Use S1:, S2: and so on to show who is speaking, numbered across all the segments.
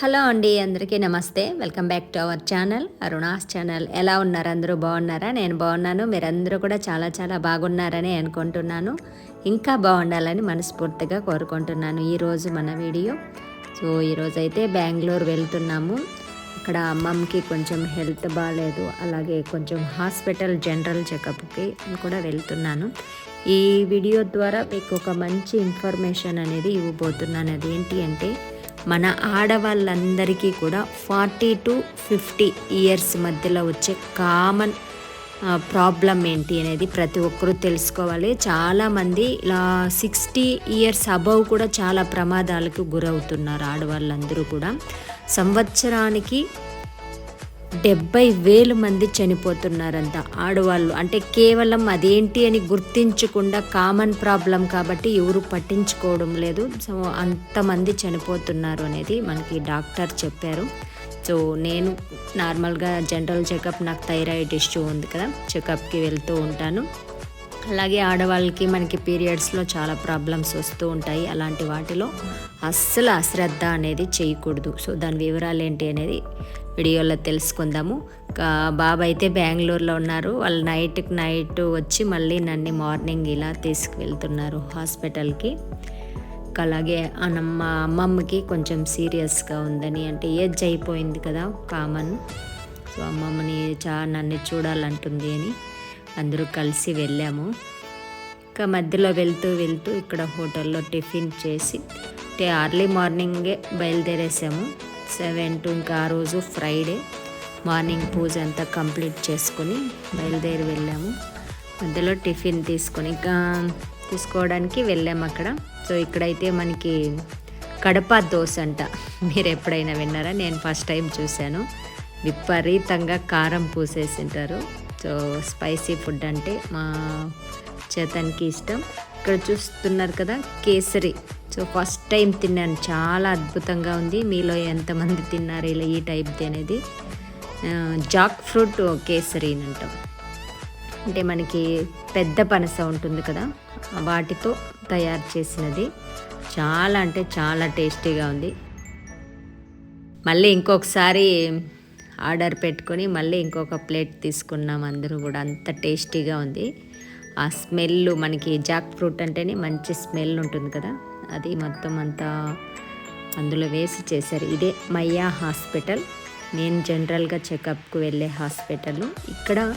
S1: Hello అండి అందరికీ నమస్తే. Welcome back to our channel Aruna's channel. ఎలా ఉన్నారు? అందరూ బాగున్నారా? నేను బాగున్నాను. మీరందరూ కూడా చాలా చాలా బాగున్నారని అనుకుంటున్నాను. ఇంకా బాగుండాలని మనస్ఫూర్తిగా కోరుకుంటున్నాను ఈరోజు మన వీడియో. సో ఈరోజు అయితే బెంగళూరు వెళ్తున్నాము. అక్కడ అమ్మమ్మకి కొంచెం హెల్త్ బాగాలేదు అలాగే కొంచెం హాస్పిటల్ జనరల్ చెకప్కి కూడా వెళ్తున్నాను. ఈ వీడియో ద్వారా మీకు ఒక మంచి ఇన్ఫర్మేషన్ అనేది ఇవ్వబోతున్నాను. అదేంటి అంటే మన ఆడవాళ్ళందరికీ కూడా ఫార్టీ టు ఫిఫ్టీ ఇయర్స్ మధ్యలో వచ్చే కామన్ ప్రాబ్లం ఏంటి అనేది ప్రతి ఒక్కరూ తెలుసుకోవాలి. చాలామంది ఇలా సిక్స్టీ ఇయర్స్ అబవ్ కూడా చాలా ప్రమాదాలకు గురవుతున్నారు ఆడవాళ్ళందరూ కూడా. సంవత్సరానికి డెబ్బై వేలు మంది చనిపోతున్నారంట ఆడవాళ్ళు. అంటే కేవలం అదేంటి అని గుర్తించకుండా కామన్ ప్రాబ్లం కాబట్టి ఎవరు పట్టించుకోవడం లేదు. సో అంతమంది చనిపోతున్నారు అనేది మనకి డాక్టర్ చెప్పారు. సో నేను నార్మల్గా జనరల్ చెకప్ నాకు థైరాయిడ్ ఇష్యూ ఉంది కదా చెకప్కి వెళ్తూ ఉంటాను. అలాగే ఆడవాళ్ళకి మనకి పీరియడ్స్లో చాలా ప్రాబ్లమ్స్ వస్తూ ఉంటాయి అలాంటి వాటిలో అస్సలు అశ్రద్ధ అనేది చేయకూడదు. సో దాని వివరాలు ఏంటి అనేది వీడియోలో తెలుసుకుందాము. బాబా అయితే బెంగళూరులో ఉన్నారు. వాళ్ళు నైట్కి నైట్ వచ్చి మళ్ళీ నన్ను మార్నింగ్ ఇలా తీసుకువెళ్తున్నారు హాస్పిటల్కి. అలాగే మా అమ్మమ్మకి కొంచెం సీరియస్గా ఉందని అంటే ఏజ్ అయిపోయింది కదా కామన్. సో అమ్మమ్మని చా నన్ను చూడాలంటుంది అని. అందరూ కలిసి వెళ్ళాము. ఇంకా మధ్యలో వెళ్తూ వెళ్తూ ఇక్కడ హోటల్లో టిఫిన్ చేసి అర్లీ మార్నింగే బయలుదేరేసాము. సెవెన్ టు ఇంకా ఆ రోజు ఫ్రైడే. మార్నింగ్ పూజ అంతా కంప్లీట్ చేసుకొని బయలుదేరి వెళ్ళాము. మధ్యలో టిఫిన్ తీసుకొని ఇంకా తీసుకోవడానికి వెళ్ళాము అక్కడ. సో ఇక్కడైతే మనకి కడప దోశ అంట. మీరు ఎప్పుడైనా విన్నారా? నేను ఫస్ట్ టైం చూశాను. విపరీతంగా కారం పూసేసింటారు. సో స్పైసీ ఫుడ్ అంటే మా చేతనికి ఇష్టం. ఇక్కడ చూస్తున్నారు కదా కేసరి. సో ఫస్ట్ టైం తిన్నాను. చాలా అద్భుతంగా ఉంది. మీలో ఎంతమంది తిన్నారు? ఇలా ఈ టైప్ది అనేది. జాక్ ఫ్రూట్ కేసరి అని అంటాం. అంటే మనకి పెద్ద పనస ఉంటుంది కదా వాటితో తయారు చేసినది. చాలా అంటే చాలా టేస్టీగా ఉంది. మళ్ళీ ఇంకొకసారి ఆర్డర్ పెట్టుకొని మళ్ళీ ఇంకొక ప్లేట్ తీసుకున్నాం అందరూ కూడా. అంత టేస్టీగా ఉంది. ఆ స్మెల్ మనకి జాక్ ఫ్రూట్ అంటేనే మంచి స్మెల్ ఉంటుంది కదా. అది మొత్తం అంతా అందులో వేసి చేశారు. ఇదే మయ్యా హాస్పిటల్. నేను జనరల్గా చెకప్కు వెళ్ళే హాస్పిటల్. ఇక్కడ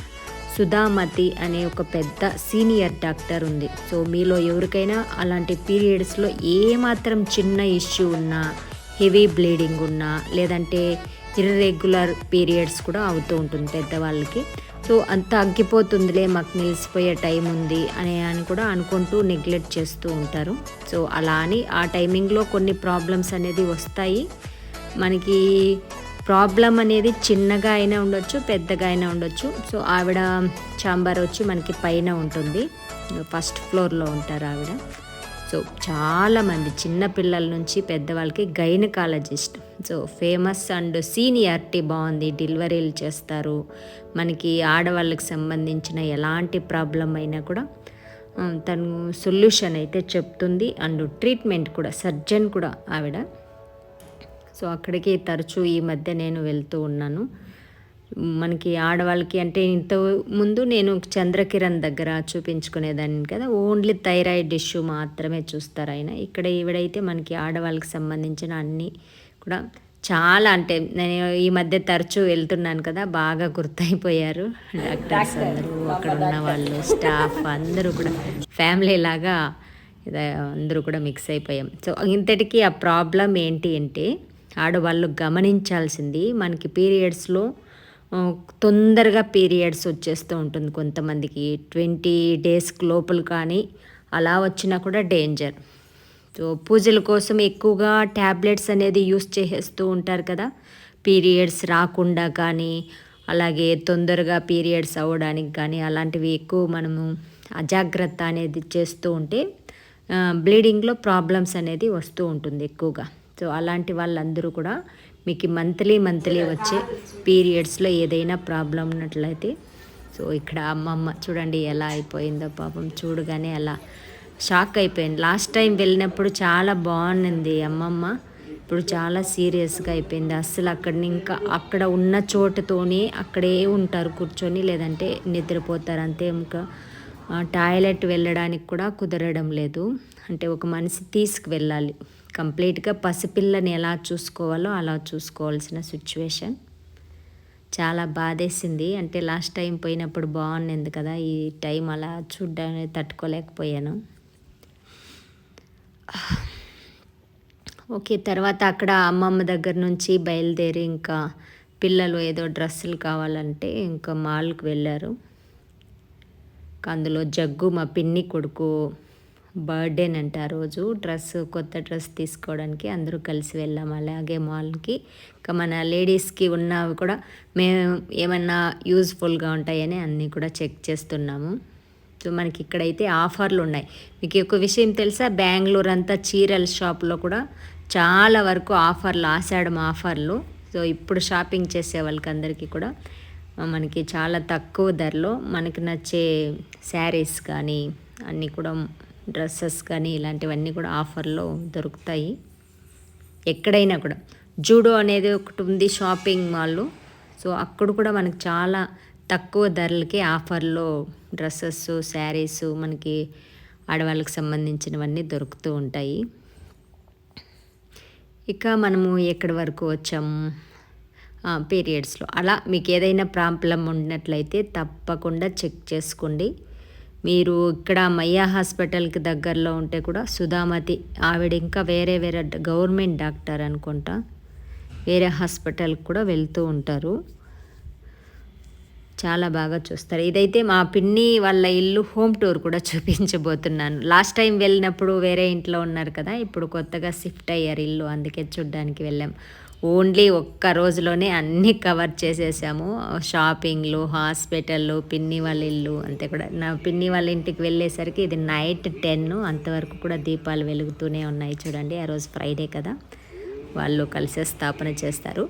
S1: సుధామతి అనే ఒక పెద్ద సీనియర్ డాక్టర్ ఉంది. సో మీలో ఎవరికైనా అలాంటి పీరియడ్స్లో ఏమాత్రం చిన్న ఇష్యూ ఉన్నా హెవీ బ్లీడింగ్ ఉన్నా లేదంటే ఇర్రెగ్యులర్ పీరియడ్స్ కూడా అవుతూ ఉంటుంది పెద్దవాళ్ళకి. సో అంత తగ్గిపోతుందిలే మాకు నిలిచిపోయే టైం ఉంది అని అని కూడా అనుకుంటూ నెగ్లెక్ట్ చేస్తూ ఉంటారు. సో అలా అని ఆ టైమింగ్లో కొన్ని ప్రాబ్లమ్స్ అనేది వస్తాయి. మనకి ప్రాబ్లం అనేది చిన్నగా అయినా ఉండొచ్చు పెద్దగా అయినా ఉండొచ్చు. సో ఆవిడ ఛాంబర్ వచ్చి మనకి పైన ఉంటుంది. ఫస్ట్ ఫ్లోర్లో ఉంటారు ఆవిడ. సో చాలామంది చిన్నపిల్లల నుంచి పెద్దవాళ్ళకి gynaecologist. So famous and seniority బాగుంది. డెలివరీలు చేస్తారు. మనకి ఆడవాళ్ళకి సంబంధించిన ఎలాంటి ప్రాబ్లం అయినా కూడా తను సొల్యూషన్ అయితే చెప్తుంది. అండ్ ట్రీట్మెంట్ కూడా సర్జన్ కూడా ఆవిడ. సో అక్కడికి తరచూ ఈ మధ్య నేను వెళ్తూ ఉన్నాను. మనకి ఆడవాళ్ళకి అంటే ఇంత ముందు నేను చంద్రకిరణ్ దగ్గర చూపించుకునేదాన్ని కదా. ఓన్లీ థైరాయిడ్ ఇష్యూ మాత్రమే చూస్తారు ఆయన. ఇక్కడ ఈవిడైతే మనకి ఆడవాళ్ళకి సంబంధించిన అన్నీ కూడా చాలా అంటే నేను ఈ మధ్య తరచూ వెళ్తున్నాను కదా బాగా గుర్తయిపోయారు. డాక్టర్స్ అందరూ అక్కడ ఉన్న వాళ్ళు స్టాఫ్ అందరూ కూడా ఫ్యామిలీ లాగా అందరూ కూడా మిక్స్ అయిపోయాం. సో ఇంతటికి ఆ ప్రాబ్లం ఏంటి అంటే ఆడవాళ్ళు గమనించాల్సింది మనకి పీరియడ్స్లో తొందరగా పీరియడ్స్ వచ్చేస్తూ ఉంటుంది కొంతమందికి. ట్వంటీ డేస్ లోపల కానీ అలా వచ్చినా కూడా డేంజర్. సో పూజల కోసం ఎక్కువగా ట్యాబ్లెట్స్ అనేది యూస్ చేసేస్తూ ఉంటారు కదా. పీరియడ్స్ రాకుండా కానీ అలాగే తొందరగా పీరియడ్స్ అవ్వడానికి కానీ అలాంటివి ఎక్కువ మనము అజాగ్రత్త అనేది చేస్తూ ఉంటే బ్లీడింగ్లో ప్రాబ్లమ్స్ అనేది వస్తూ ఉంటుంది ఎక్కువగా. సో అలాంటి వాళ్ళందరూ కూడా మీకు మంత్లీ మంత్లీ వచ్చే పీరియడ్స్లో ఏదైనా ప్రాబ్లం ఉన్నట్లయితే సో ఇక్కడ అమ్మమ్మ చూడండి ఎలా అయిపోయిందో పాపం చూడగానే అలా షాక్ అయిపోయింది. లాస్ట్ టైం వెళ్ళినప్పుడు చాలా బాగుంది అమ్మమ్మ. ఇప్పుడు చాలా సీరియస్గా అయిపోయింది. అస్సలు అక్కడ ఇంకా అక్కడ ఉన్న చోటుతోనే అక్కడే ఉంటారు కూర్చొని లేదంటే నిద్రపోతారు. అంతే ఇంకా టాయిలెట్ వెళ్ళడానికి కూడా కుదరడం లేదు. అంటే ఒక మనిషి తీసుకువెళ్ళాలి. కంప్లీట్గా పసిపిల్లని ఎలా చూసుకోవాలో అలా చూసుకోవాల్సిన సిచ్యువేషన్. చాలా బాధేసింది. అంటే లాస్ట్ టైం పోయినప్పుడు బాగుండింది కదా ఈ టైం అలా చూడ్డానికి తట్టుకోలేకపోయాను. ఓకే తర్వాత అక్కడ అమ్మమ్మ దగ్గర నుంచి బయలుదేరి ఇంకా పిల్లలు ఏదో డ్రెస్సులు కావాలంటే ఇంకా మాల్కి వెళ్ళారు. అందులో జగ్గు మా పిన్ని కొడుకు బర్త్డేనంట ఆ రోజు. డ్రెస్ కొత్త డ్రెస్ తీసుకోవడానికి అందరూ కలిసి వెళ్ళాం. అలాగే మాల్కి. ఇంకా మన లేడీస్కి ఉన్నవి కూడా మేము ఏమన్నా యూజ్ఫుల్గా ఉంటాయని అన్నీ కూడా చెక్ చేస్తున్నాము. సో మనకి ఇక్కడైతే ఆఫర్లు ఉన్నాయి. మీకు ఒక విషయం తెలుసా? బెంగళూరు అంతా చీరల షాప్లో కూడా చాలా వరకు ఆఫర్లు ఆషాఢం ఆఫర్లు. సో ఇప్పుడు షాపింగ్ చేసే వాళ్ళకి అందరికీ కూడా మనకి చాలా తక్కువ ధరలో మనకు నచ్చే శారీస్ కానీ అన్నీ కూడా డ్రెస్సెస్ కానీ ఇలాంటివన్నీ కూడా ఆఫర్లో దొరుకుతాయి. ఎక్కడైనా కూడా. జూడో అనేది ఒకటి ఉంది షాపింగ్ మాల్ సో అక్కడ కూడా మనకు చాలా తక్కువ ధరలకి ఆఫర్లో డ్రెస్సెస్ శారీస్ మనకి ఆడవాళ్ళకి సంబంధించినవన్నీ దొరుకుతూ ఉంటాయి. ఇక మనము ఎక్కడి వరకు వచ్చాము పీరియడ్స్లో. అలా మీకు ఏదైనా ప్రాబ్లం ఉన్నట్లయితే తప్పకుండా చెక్ చేసుకోండి. మీరు ఇక్కడ మయ్యా హాస్పిటల్కి దగ్గరలో ఉంటే కూడా సుధామతి ఆవిడ ఇంకా వేరే వేరే గవర్నమెంట్ డాక్టర్ అనుకుంటా వేరే హాస్పిటల్కి కూడా వెళ్తూ ఉంటారు. చాలా బాగా చూస్తారు. ఇదైతే మా పిన్ని వాళ్ళ ఇల్లు హోమ్ టూర్ కూడా చూపించబోతున్నాను. లాస్ట్ టైం వెళ్ళినప్పుడు వేరే ఇంట్లో ఉన్నారు కదా ఇప్పుడు కొత్తగా షిఫ్ట్ అయ్యారు ఇల్లు అందుకే చూడ్డానికి వెళ్ళాం. ఓన్లీ ఒక్క రోజులోనే అన్నీ కవర్ చేసేసాము. షాపింగ్లు హాస్పిటల్లు పిన్ని వాళ్ళ ఇల్లు అంతే కూడా. నా పిన్ని వాళ్ళ ఇంటికి వెళ్ళేసరికి ఇది నైట్ టెన్ అంతవరకు కూడా దీపాలు వెలుగుతూనే ఉన్నాయి చూడండి. ఆ రోజు ఫ్రైడే కదా వాళ్ళు కలిసే స్థాపన చేస్తారు.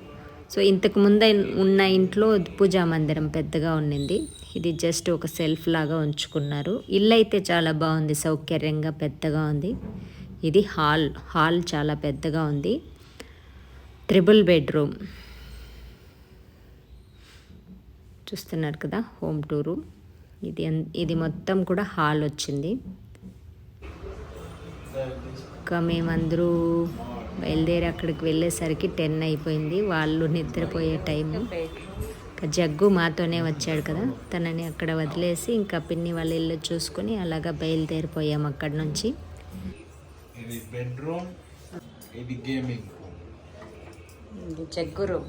S1: సో ఇంతకు ముందు ఉన్న ఇంట్లో పూజా మందిరం పెద్దగా ఉండింది. ఇది జస్ట్ ఒక సెల్ఫ్ లాగా ఉంచుకున్నారు. ఇల్లు అయితే చాలా బాగుంది సౌకర్యంగా పెద్దగా ఉంది. ఇది హాల్ హాల్ చాలా పెద్దగా ఉంది. ట్రిబుల్ బెడ్రూమ్ చూస్తున్నారు కదా హోమ్ టూరు ఇది ఇది మొత్తం కూడా హాల్ వచ్చింది. ఇంకా మేమందరూ బయలుదేరి అక్కడికి వెళ్ళేసరికి టెన్ అయిపోయింది. వాళ్ళు నిద్రపోయే టైము. ఇంకా జగ్గు మాతోనే వచ్చాడు కదా. తనని అక్కడ వదిలేసి ఇంకా పిన్ని వాళ్ళ ఇల్లు చూసుకొని అలాగా బయలుదేరిపోయాం అక్కడి నుంచి.
S2: ఇది బెడ్రూమ్ ఇది గేమింగ్
S1: జగ్గురు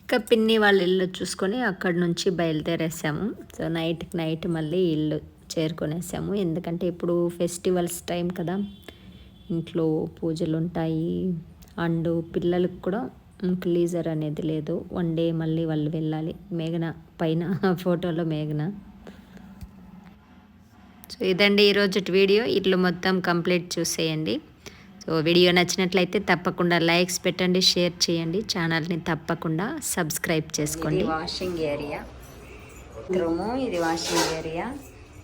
S1: ఇంకా పిన్ని వాళ్ళ ఇల్లు చూసుకొని అక్కడి నుంచి బయలుదేరేసాము. సో నైట్కి నైట్ మళ్ళీ ఇల్లు చేరుకొనేసాము. ఎందుకంటే ఇప్పుడు ఫెస్టివల్స్ టైం కదా. ఇంట్లో పూజలు ఉంటాయి అండ్ పిల్లలకు కూడా లీజర్ అనేది లేదు. వన్ డే మళ్ళీ వాళ్ళు వెళ్ళాలి. మేఘన పైన ఫోటోలో మేఘన. సో ఇదండి ఈరోజు వీడియో. ఇట్లు మొత్తం కంప్లీట్ చూసేయండి. సో వీడియో నచ్చినట్లయితే తప్పకుండా లైక్స్ పెట్టండి షేర్ చేయండి. ఛానల్ని తప్పకుండా సబ్స్క్రైబ్ చేసుకోండి. Washing area. రూము ఇది వాషింగ్ ఏరియా.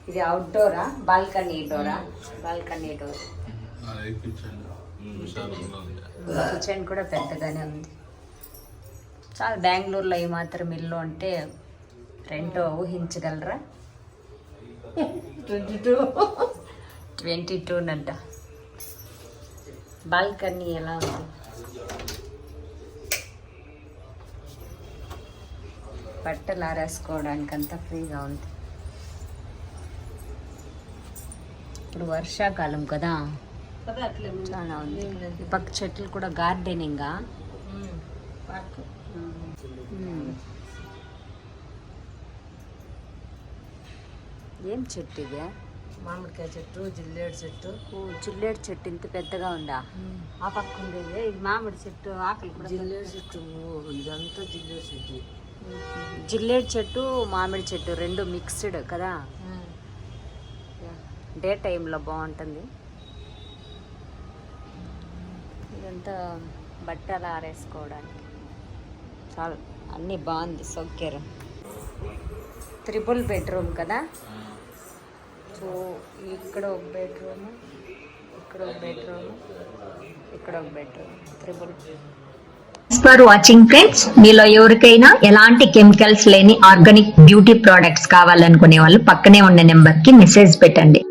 S1: ఇది అవుట్డోరా? Balcony Dora? Balcony door.
S2: Kitchen
S1: కూడా పెద్దగానే ఉంది. చాలా బెంగళూరులో మాత్రం ఇల్లు అంటే రెంటో ఊహించగలరా? Twenty two. ట్వంటీ టూనంట బాల్కనీ ఎలా ఉంది? బట్టలు ఆరేసుకోవడానికి అంతా ఫ్రీగా ఉంది. ఇప్పుడు వర్షాకాలం కదా. చాలా ఉంది. ఈ పక్క చెట్లు కూడా గార్డెనింగా. ఏం చెట్టు ఇది?
S3: మామిడికాయ చెట్టు జిల్లేడు చెట్టు.
S1: జిల్లేడు చెట్టు ఇంత పెద్దగా ఉందా? ఆ పక్క ఉండేది. ఇది మామిడి చెట్టు ఆకులు కూడా
S3: జిల్లేడు చెట్టు ఇదంతా జిల్లేడు చెట్టు.
S1: జిల్లేడు చెట్టు మామిడి చెట్టు రెండు మిక్స్డ్ కదా? డే టైంలో బాగుంటుంది. ఇదంతా బట్టలు ఆరేసుకోవడానికి. చాలా అన్నీ బాగుంది సౌకర్యం. త్రిపుల్ బెడ్రూమ్ కదా? సో ఇక్కడ ఒక బెడ్రూమ్ ఇక్కడ ఒక బెడ్రూమ్ ఇక్కడ ఒక bedroom triple
S4: for watching friends మీలో ఎవరికైనా ఎలాంటి కెమికల్స్ లేని ఆర్గానిక్ బ్యూటీ ప్రోడక్ట్స్ కావాలనుకునే వాళ్ళు పక్కనే ఉన్న నెంబర్కి మెసేజ్ పెట్టండి.